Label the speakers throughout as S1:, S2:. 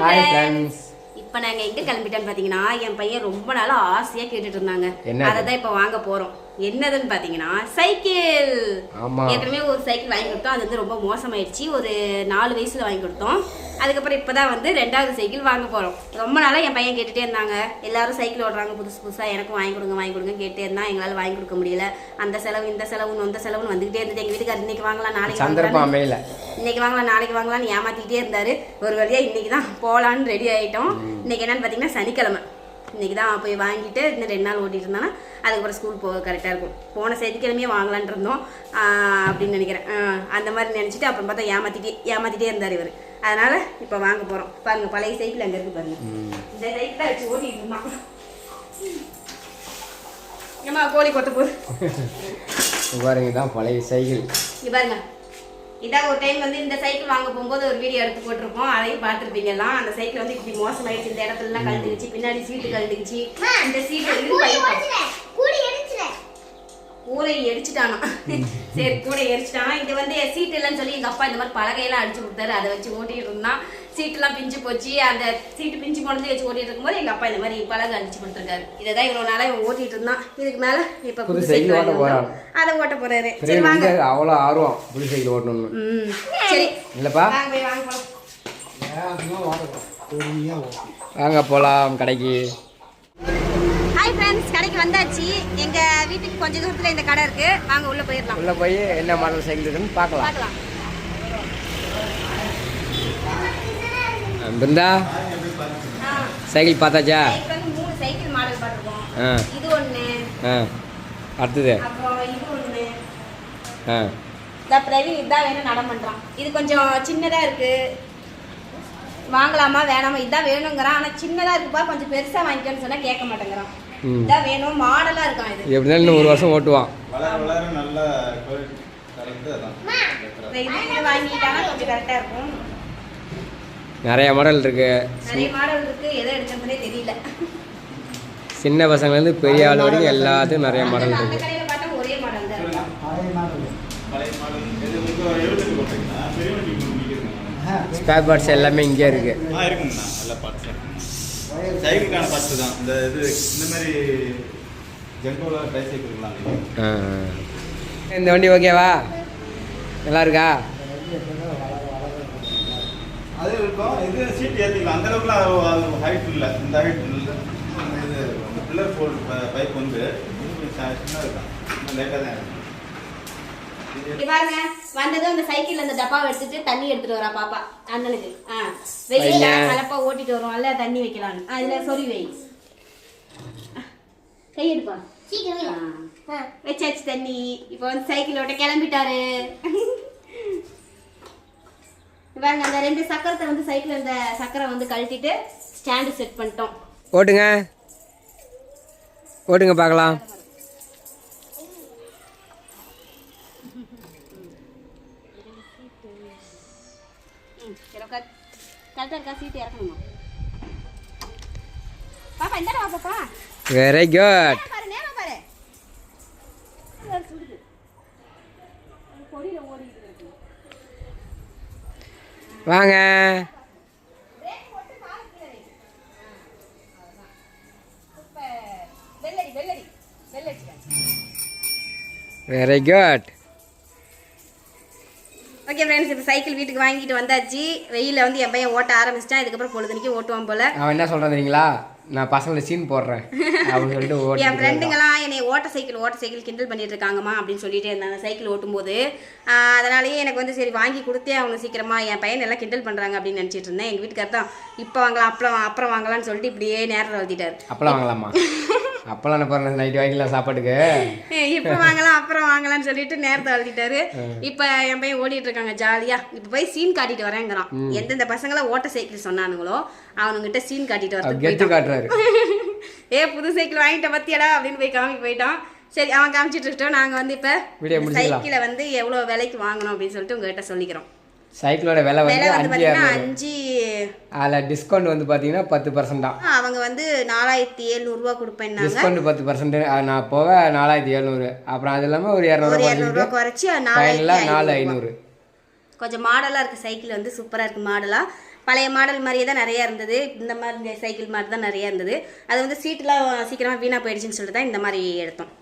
S1: Hi
S2: Hi
S1: friends. இப்போ நாங்க எங்க கிளம்பிட்டோம்னு பாத்தீங்கன்னா என் பையன் ரொம்ப நாளா ஆசையா கேட்டுட்டு இருந்தாங்க? அதை தான் இப்போ வாங்க போறோம் என்னதுன்னு பாத்தீங்கன்னா சைக்கிள். ஏற்கனவே ஒரு சைக்கிள் வாங்கி கொடுத்தோம். அது வந்து ரொம்ப மோசமாயிடுச்சு. ஒரு நாலு வயசுல வாங்கி கொடுத்தோம். அதுக்கப்புறம் இப்பதான் வந்து ரெண்டாவது சைக்கிள் வாங்க போறோம். ரொம்ப நாளா என் பையன் கேட்டுட்டே இருந்தாங்க. எல்லாரும் சைக்கிள் ஓடுறாங்க புதுசு புதுசா. எனக்கும் வாங்கி கொடுங்க வாங்கி கொடுங்க கேட்டே இருந்தா எங்களால வாங்கி கொடுக்க முடியல. அந்த செலவு இந்த செலவு இந்த செலவுன்னு வந்துகிட்டே இருந்தது. எங்க வீட்டுக்காரர் இன்னைக்கு வாங்கலாம் நாளைக்கு
S2: சந்தர்ப்பம்
S1: வாங்கலாம் இன்னைக்கு வாங்கலாம் நாளைக்கு வாங்கலாம்னு ஏமாத்திக்கிட்டே இருந்தாரு. ஒரு வழியா இன்னைக்கு தான் போலான்னு ரெடி ஆயிட்டோம். இன்னைக்கு என்னன்னு பாத்தீங்கன்னா சனிக்கிழமை. இன்னைக்கு தான் போய் வாங்கிட்டு இன்னும் ரெண்டு நாள் ஓட்டிட்டு இருந்தானா அதுக்கப்புறம் ஸ்கூல் போக கரெக்டாக இருக்கும். போன சனிக்கிழமையே வாங்கலான் இருந்தோம். அப்படின்னு நினைக்கிறேன். அந்த மாதிரி நினச்சிட்டு அப்புறம் பார்த்தா ஏமாத்திட்டே ஏமாத்திட்டே இருந்தார் இவர். அதனால இப்போ வாங்க போகிறோம் பாருங்க பழைய சைக்கிள் அங்கே இருக்கு பாருங்க. இந்த சைக்கிள் தான் வச்சு ஓட்டிட்டு இருந்தான். ஏமா கோழி கொத்த போகுது
S2: பாருங்க தான் பழைய சைக்கிள்.
S1: இங்க பாருங்க. இதான் ஒரு டைம் வந்து இந்த சைக்கிள் வாங்க போகும்போது ஒரு வீடியோ எடுத்து போட்டிருப்போம். அதையும் பார்த்துருப்பீங்க எல்லாம் அந்த சைக்கிள் வந்து இப்படி மோசமாயிடுச்சு. இந்த இடத்துல எல்லாம் கழண்டுக்குச்சு பின்னாடி சீட்டு கழண்டுக்குச்சு இந்த சீட்டு கூரை எரிச்சிட்டானா சரி கூரை எரிச்சிட்டானா. இது வந்து சீட் இல்லைன்னு சொல்லி எங்க அப்பா இந்த மாதிரி பலகையெல்லாம் அடிச்சு கொடுத்தாரு. அதை வச்சு ஓட்டிட்டு இருந்தான். சீட்டுலாம் பிஞ்சு போச்சு. அந்த சீட்டு பிஞ்சு போனது வச்சு ஓட்டிட்டு இருக்கும்போது எங்க அப்பா இந்த மாதிரி பலகை அடிச்சு கொடுத்துருக்காரு. இதை தான் இவ்வளவு நாளா இவன் ஓட்டிட்டு இருந்தான். இதுக்கு மேல இப்ப
S2: புது சைக்கிள்.
S1: அதை ஓட்ட போறாரு. சரி வாங்க.
S2: அவ்வளோ ஆர்வம் புது சைக்கிள் ஓட்டணும்னு.
S1: ம். சரி.
S2: இல்லப்பா.
S1: வாங்க போய் வாங்க போலாம்.
S2: வாங்க போலாம் கடைக்கு.
S1: ஹாய் ஃப்ரெண்ட்ஸ் கடைக்கு வந்தாச்சு. எங்க வீட்டுக்கு கொஞ்ச தூரத்துல இந்த கடை இருக்கு. வாங்க உள்ள போயிடலாம்.
S2: உள்ள போய் என்ன மாடல் சைக்கிள் இருக்குன்னு பார்க்கலாம்.
S1: பார்க்கலாம்.
S2: பிருந்தா சைக்கிள் பார்த்தாச்சா?
S1: மூணு சைக்கிள் மாடல் பார்த்துருக்கோம். இது ஒண்ணு.
S2: ஆ. அடுத்தது?
S1: இது ஒண்ணு.
S2: ஆ.
S1: பிரவீன் இதான் வேணும் நடம் பண்றான். இது கொஞ்சம் சின்னதா இருக்கு. வாங்கலாமா வேணாமா? இதான் வேணுங்கிறான். ஆனா சின்னதா இருக்குப்பா. கொஞ்சம் பெருசா வாங்கிக்கன்னு சொன்னா கேட்க மாட்டேங்கிறான். இதான் வேணும். மாடலா இருக்கான் இது.
S2: எப்படி இருந்தாலும் இன்னும் ஒரு வருஷம் ஓட்டுவான்.
S3: வளர வளர நல்ல குவாலிட்டி கலந்து அதான்.
S1: இந்த இது வாங்கிட்டானா கொஞ்சம் இருக்கும்.
S2: நிறைய மாடல் இருக்கு.
S1: நிறைய மாடல் இருக்கு. எதை எடுக்கிறதுனே தெரியல.
S2: சின்ன பசங்கள்லேருந்து பெரிய ஆள் வரைக்கும் எல்லாத்துக்கும் நிறைய மாடல் இருக்கு.
S1: கடையில பார்த்தா ஒரே மாடல் தான்
S2: ஸ்பேர் பார்ட்ஸ் எல்லாமே இங்கே இருக்கு.
S3: சைக்கிளுக்கான பார்ட்ஸ் தான் இந்த இது இந்த மாதிரி ஜெங்கோவில் ட்ரை சைக்கிள்லாம்
S2: ஆ, ஆ. இந்த வண்டி ஓகேவா? நல்லா இருக்கா?
S3: அது இருக்கும். இது சீட் ஏற்றிக்கலாம் அந்த அளவுக்குலாம் ஹைட் இல்லை. இந்த ஹைட் இல்லை. இது இந்த பில்லர் ஃபோல்ட் பைப் வந்து சின்ன இருக்கான் லேட்டாக தான் இருக்கும்
S1: பாருங்க. வந்ததும் அந்த சைக்கிள்ல அந்த டப்பாவை எடுத்துட்டு தண்ணி எடுத்துட்டு வரா பாப்பா அண்ணனுக்கு. ஆ வெயில. கலப்பா ஓட்டிட்டு வருவோம்ல தண்ணி வைக்கலாம்னு. ஆ, இதுல சொறி வை. கை எடுப்பா. ஆ. வச்சாச்சு தண்ணி. இப்போ வந்து சைக்கிள் ஓட்ட கிளம்பிட்டாரு. பாருங்க அந்த ரெண்டு சக்கரத்தை வந்து சைக்கிள் அந்த சக்கரை வந்து கழட்டிட்டு ஸ்டாண்டு செட் பண்ணிட்டோம்.
S2: ஓட்டுங்க. ஓட்டுங்க பார்க்கலாம்.
S1: ம் சரி உட்கார் கரெக்டாக இருக்கா சீட்டு இறக்கணுமா பாப்பா இந்த வா பாப்பா
S2: வெரி குட்
S1: பாரு நேரா பாரு இது சுடுது அது கொடியில ஓடிட்டு இருக்கு
S2: வாங்க
S1: பிரேக் போட்டு ஓகே ஃப்ரெண்ட்ஸ் இப்போ சைக்கிள் வீட்டுக்கு வாங்கிட்டு வந்தாச்சு. வெயில வந்து என் பையன் ஓட்ட ஆரம்பிச்சிட்டான். இதுக்கப்புறம் பொழுதுனிக்கு ஓட்டுவான் போல.
S2: அவன் என்ன சொல்கிறான் தெரியுங்களா? நான் பசங்களை சீன் போடுறேன். அப்படின்னு சொல்லிட்டு
S1: என் ஃப்ரெண்டுங்களாம் என்னை ஓட்ட சைக்கிள் ஓட்ட சைக்கிள் கிண்டல் பண்ணிட்டு இருக்காங்கம்மா அப்படின்னு சொல்லிட்டு இருந்தாங்க சைக்கிள் ஓட்டும்போது. அதனாலேயே எனக்கு வந்து சரி வாங்கி கொடுத்தே அவங்க சீக்கிரமா. என் பையன் எல்லாம் கிண்டல் பண்றாங்க அப்படின்னு நினச்சிட்டு இருந்தேன். எங்கள் வீட்டுக்கார் தான் இப்போ வாங்கலாம் அப்புறம் அப்புறம் வாங்கலாம்னு சொல்லிட்டு இப்படியே நேரத்தில் வளர்த்திட்டாரு.
S2: அப்பளம் வாங்கலாமா? அப்பளம் என்ன போகிறேன் நைட்டு வாங்கிக்கலாம் சாப்பாட்டுக்கு.
S1: இப்போ வாங்கலாம் அப்புறம் வாங்கலாம்னு சொல்லிட்டு நேரத்தை வளர்த்திட்டாரு இப்போ என் பையன் ஓடிட்டு இருக்காங்க ஜாலியா. இப்போ போய் சீன் காட்டிட்டு வரேங்கிறான். எந்தெந்த பசங்கள ஓட்ட சைக்கிள் சொன்னானுங்களோ அவனுங்கிட்ட சீன் காட்டிட்டு போயிட்டான்.
S2: காட்டுறாரு.
S1: ஏ புது சைக்கிள் வாங்கிட்ட பத்தியடா அப்படின்னு போய் காமி போயிட்டான். சரி அவன் காமிச்சிட்டு இருக்கட்டும். நாங்க வந்து இப்ப. சைக்கிளை வந்து எவ்வளவு விலைக்கு வாங்கணும் அப்படின்னு சொல்லிட்டு உங்ககிட்ட சொல்லிக்கிறோம்.
S2: சைக்கிளோட விலை வந்து அஞ்சு அதில் டிஸ்கவுண்ட் வந்து பார்த்தீங்கன்னா பத்து பர்சன்ட் தான்.
S1: அவங்க வந்து நாலாயிரத்தி எழுநூறுவா கொடுப்பேன்னாங்க.
S2: டிஸ்கவுண்ட் பத்து பர்சன்ட் நான் போக நாலாயிரத்தி எழுநூறு. அப்புறம் அது இல்லாமல் ஒரு இரநூறுவா
S1: குறைச்சி
S2: ஃபைனலாக நாலு ஐநூறு.
S1: கொஞ்சம் மாடலாக இருக்குது சைக்கிள் வந்து சூப்பராக இருக்குது மாடலாக பழைய மாடல் மாதிரியே தான் நிறையா இருந்தது. இந்த மாதிரி சைக்கிள் மாதிரி தான் நிறையா இருந்தது. அது வந்து சீட்டெலாம் சீக்கிரமாக வீணாக போயிடுச்சுன்னு சொல்லிட்டு தான் இந்த மாதிரி எடுத்தோம்.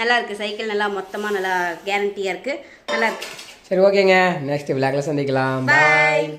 S1: நல்லா இருக்குது சைக்கிள் நல்லா மொத்தமாக நல்லா கேரண்டியாக இருக்குது நல்லா இருக்கு.
S2: சரி ஓகேங்க. நெக்ஸ்ட் விளாக்ல சந்திக்கலாம்.
S1: பாய்